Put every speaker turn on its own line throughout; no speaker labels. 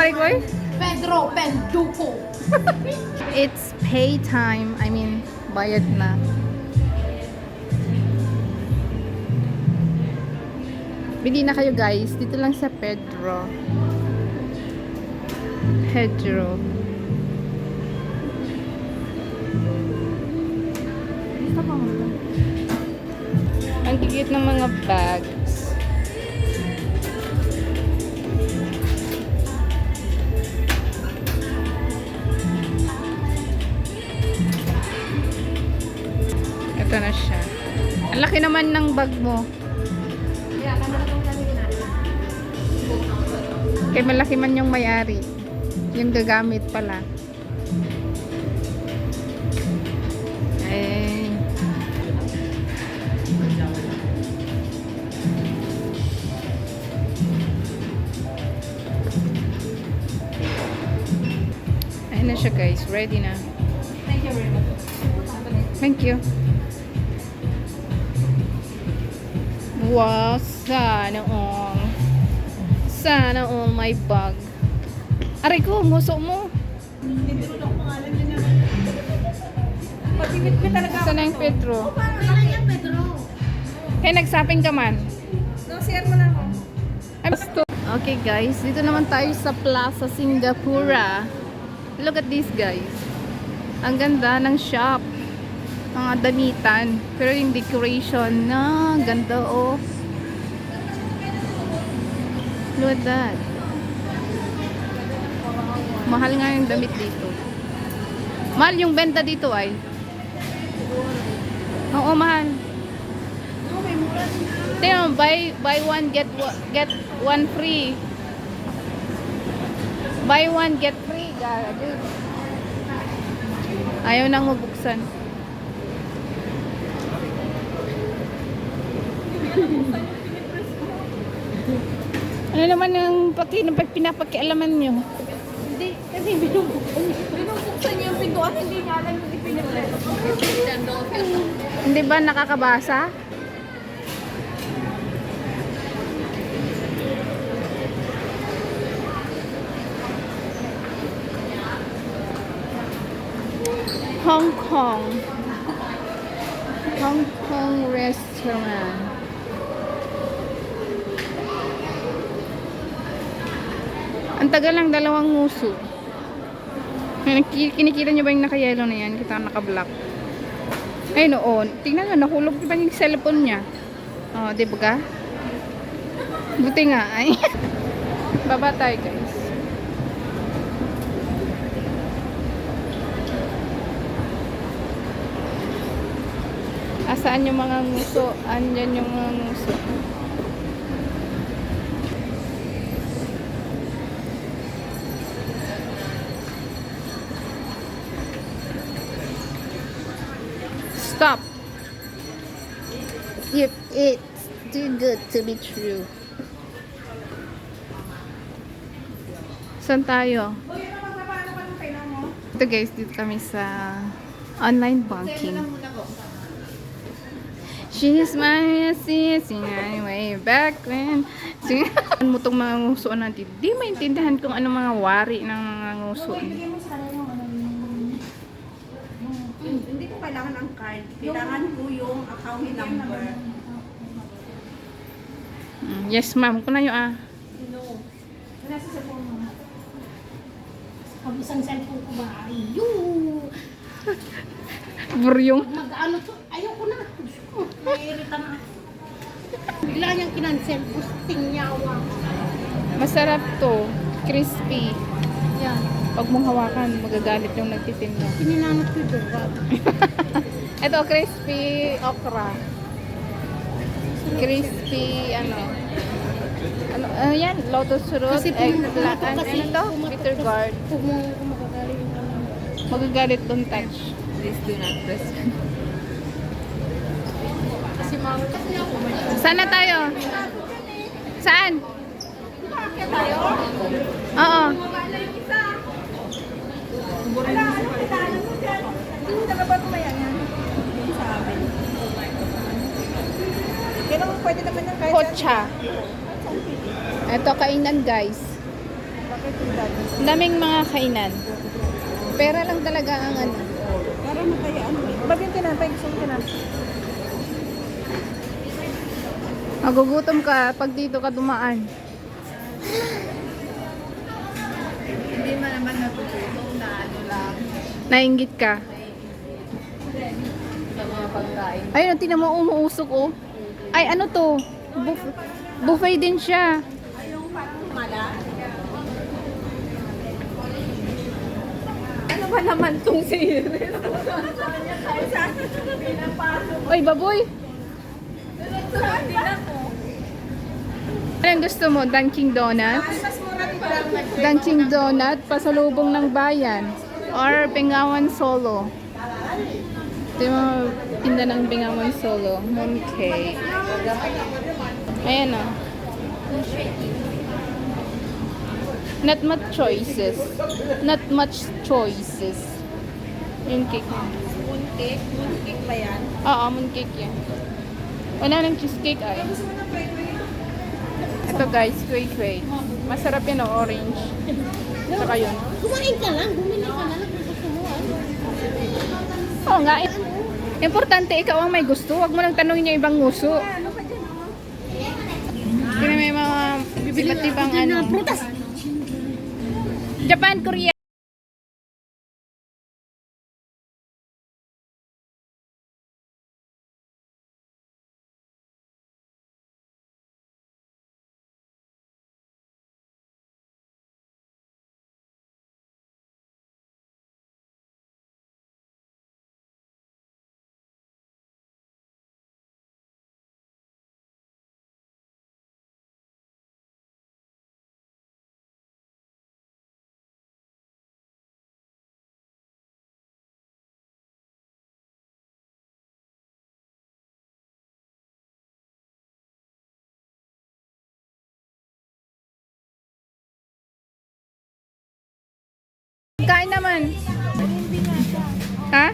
Yung parikoy?
Pedro Penduko.
It's pay time. I mean, bayad na. Bili na kayo guys. Dito lang sa Pedro. Pedro. Ang gigit ng mga bags. Laki naman ng bag mo. Kay malaki man yung may-ari. Yung gagamit pala. Eh. Ayun na siya guys. Ready na.
Thank you very much.
Thank you. Wow, sana all. Sana all my bag. Aray ko, nguso mo.
Hindi ko lang pangalan niya na. Pag-ibit talaga
Saan na yung Pedro?
Pedro.
Kaya nagsaping ka man.
No, share mo na ako.
I'm sto- Okay guys, dito naman tayo sa Plaza Singapura. Look at this guys. Ang ganda ng shop. Mga damitan. Pero yung decoration na ganda oh. Look at that. Mahal nga yung damit dito. Mahal yung benta dito ay. Oo, mahal. Tingnan buy, buy one, get, get one free. Buy one, get free. Ayaw nang mabuksan. Ano naman yung paki, pinapakialaman nyo?
Hindi, kasi binubuksan niya. Binubuksan niya yung pintuan, hindi niya alam yung ipinipress.
Hindi ba nakakabasa? Hong Kong. Hong Kong restaurant. Ang tagal lang dalawang nguso. Kinikita niyo ba yung naka-yellow na yan? Kita naka-black. Ay, noon. Tingnan nyo, nahulog pa yung cellphone niya. Oh, di ba ka? Buti nga, ay. Baba tayo, guys. Asaan yung mga nguso? Andyan yung mga nguso. It's too good to be true. Saan tayo? Ito guys, dito kami sa online banking. She's my assistant way back when. Ano mo itong mga nguso natin? Di maintindihan kung ano mga wari ng mga nguso.
Hindi ko kailangan ng card. Kailangan ko yung account number.
Mm, Yes ma'am, kung na yun ah.
No. Nasa sa phone mo. Pag isang cellphone ko ba, ayun!
Buryong.
Mag-ano to, ayoko na. Naiirita na ako. Bigla niyang kinansel, busting yawa.
Masarap to. Crispy.
Yan.
Pag mong hawakan, magagalit yung nagtitinda.
Pininanot ko yung.
Ito, crispy okra. Crispy, ano. Ano, ano yan? Lotus root,
Kasi kung
eggplant,
pumatok
ano, ano to? Bitter gourd.
Kung yung ano.
Magagalit don't touch.
Please do not press.
Saan na tayo? Saan? Oo.
Wala isa. Wala, ano mo dyan? Hindi talaga ba yan? Sa amin. Pwede naman yung kahit
Kocha. Ito, kainan guys.
Bakit yung
daming mga kainan. Pera lang talaga ang ano.
Para na kaya ano eh. Yung tinapay? Gusto mo tinapay?
Magugutom ka pag dito ka dumaan.
Hindi man naman natututo na ano lang
Nainggit ka.
sa mga pagkain.
Ayun, tinan mo umuusok oh. Ay, ano to? Buff- buffet din siya.
Yung parang mala. Ano ba naman tong? Pinapasok.
Oy, baboy.
Ako?
Anong gusto mo? Dunkin' Donuts? Dunkin' Donut, pasalubong ng bayan. Or Bengawan Solo. Ito yung tinda ng Bengawan Solo. Mooncake. Ayan o. Not much choices. Not much choices. Yung cake.
Mooncake? Mooncake ba yan?
Oo, mooncake yan. Wala nang cheesecake ay. Ito guys, kuy kuy. Masarap yan o, orange. Saka yun.
Kumain ka lang, bumili ka na lang. Ano?
Oo nga. Importante, ikaw ang may gusto. Huwag mo nang tanongin yung ibang nguso. Kaya may mga iba't ibang ano. Japan, Korea. Kain naman. Ha?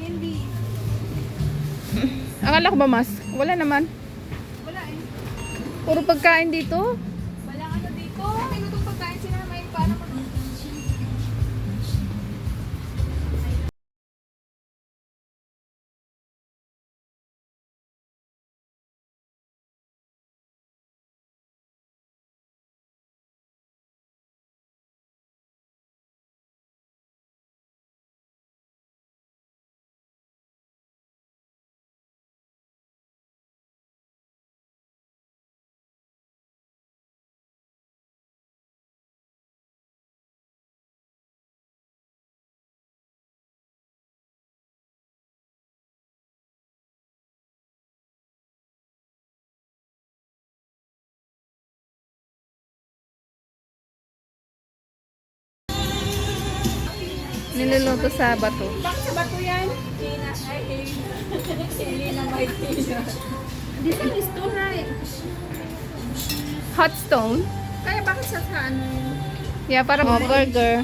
Hindi.
Akala ko ba mas? Wala naman.
Wala eh.
Puro pagkain dito.
Wala ano dito. May lutong pagkain sila na may
Niluluto sa bato.
Bakit sa bato yan? Tina. Ay, hindi na may tina. This one is too high.
Hot stone.
Kaya bakit sa saan?
Yeah, para mga burger.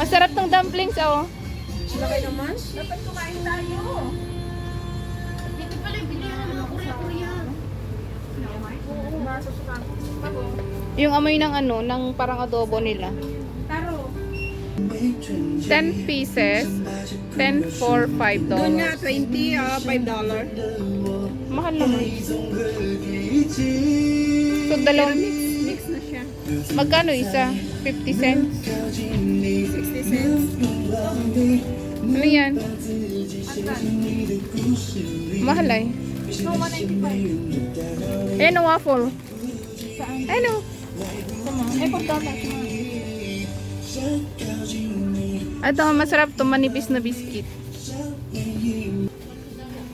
Masarap tong dumplings, oh.
Laki naman. Dapat kumain tayo.
Dito pala yung bilihan ng mga Korea-Korea.
Oo, masusukan. Bago.
Yung amoy ng ano, ng parang adobo nila.
Taro.
10 pieces, 10 for 5
Doon nga,
dollars.
20, ah, 5 dollar.
Mahal naman. So, dalawang,
Mix na siya.
magkano isa? 50 cents?
60 cents.
Ano yan? Mahal ay.
No, 195.
Ayan o, waffle.
Saan?
Ayan o.
Eh, 4 dollar.
Ito, masarap to manipis na biscuit.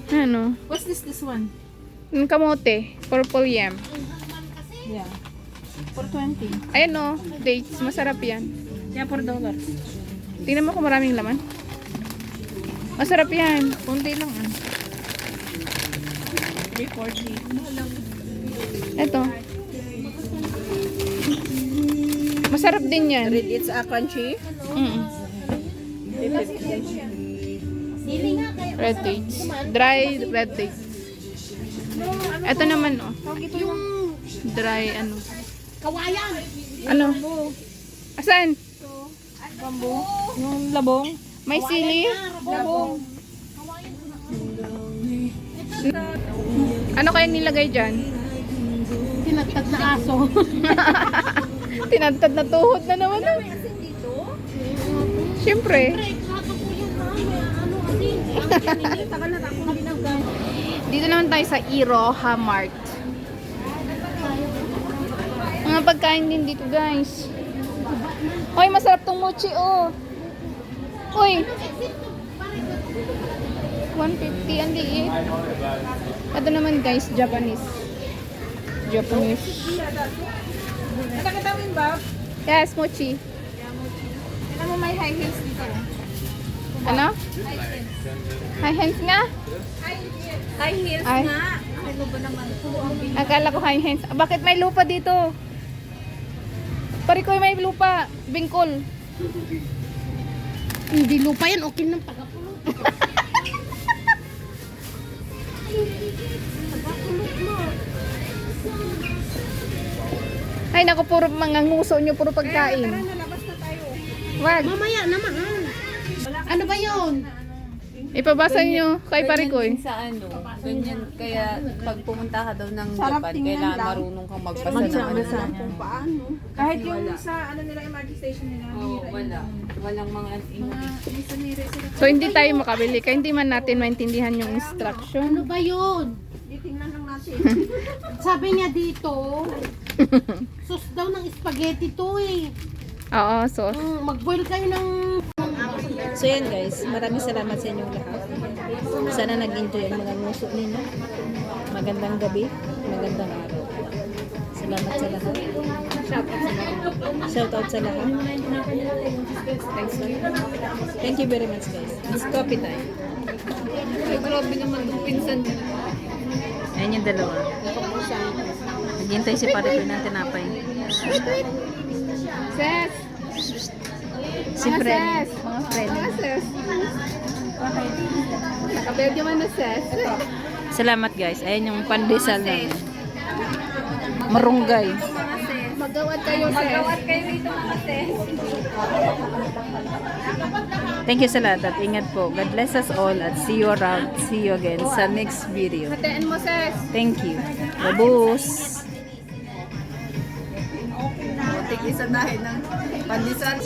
Ano?
What's this, this one?
Yung kamote, purple yam.
Yeah. For 20.
Ayan o, dates. Masarap yan.
Yeah, 4 dollar.
Tingnan mo kung maraming laman. Masarap yan. Kunti lang ah.
340.
Ito. Masarap din yan.
It's a crunchy.
Mm.
Kaya.
Red dates. Dry red dates. Ito naman, oh.
Yung
Dry, ano.
kawayan.
Ano? Asan?
Yung labong.
May sili?
Labong.
Ano kaya nilagay dyan?
Tinagtag na aso.
Tinantad na tuhod na naman. ah.
Binagay.
Dito naman tayo sa Iroha Mart. Mga pagkain din dito, guys. Hoy, masarap tong mochi, oh. Uy. 150 ang liit. Ito naman, guys, Japanese. Japanese.
Yun, Bob?
Yes, mochi.
May high heels dito.
Ano? High hands nga?
High heels
Ay.
nga. Ano ba naman?
Akala ko high hands. Ah, Bakit may lupa dito? Pare ko may lupa. Bingkol.
Hindi lupa yan, okay ng tagapulo.
Ay, naku, puro mga nguso nyo, puro pagkain.
Nalabas na tayo.
Wag.
Mamaya naman. Ano ba yun?
Ipabasa nyo kay pare ko eh.
Ganyan din sa ano, ganyan, kaya pag pumunta ka daw ng
Sarap
Japan,
tingnan
kailangan
lang.
marunong kang magbasa ng
naman
ano.
kung paano. Kahit yung sa ano nila MRT station nila.
Oo, wala. Walang mga
sanire sila.
So, hindi tayo makabili. Kaya hindi man natin maintindihan yung
Ano
instruction.
ba yun?
Titingnan lang natin.
Sabi niya dito, sus daw ng spaghetti to eh.
Oo, so.
Mm, Mag-boil kayo ng...
So yan guys, maraming salamat sa inyong lahat. Sana nag-enjoy ang mga nguso ninyo. Magandang gabi, magandang araw. Salamat sa lahat. Shout out sa lahat. Thanks Thank you very much guys. It's coffee time.
Ay, grabe naman yung pinsan niya.
Ayan yung dalawa. Naghintay si pare ko ng tinapay.
Ses!
Si
Mga
friend.
ses!
Mga friend.
Mga ses! Okay. Nakabedyo man na ses.
Salamat guys. Ayan yung pandesal namin. Marunggay.
Magawad kayo, ses. Magawad
kayo dito mga sis.
Thank you sa lahat at ingat po. God bless us all at see you around. See you again sa next video.
Hatiin mo, ses.
Thank you. Babus!
Tig isa dahil ng pandesal.